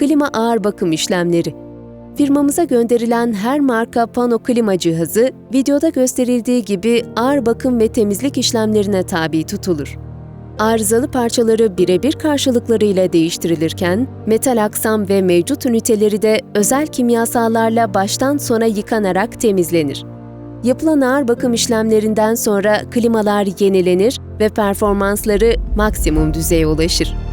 klima ağır bakım işlemleri. Firmamıza gönderilen her marka pano klima cihazı videoda gösterildiği gibi ağır bakım ve temizlik işlemlerine tabi tutulur. Arızalı parçaları birebir karşılıklarıyla değiştirilirken, metal aksam ve mevcut üniteleri de özel kimyasallarla baştan sona yıkanarak temizlenir. Yapılan ağır bakım işlemlerinden sonra klimalar yenilenir ve performansları maksimum düzeye ulaşır.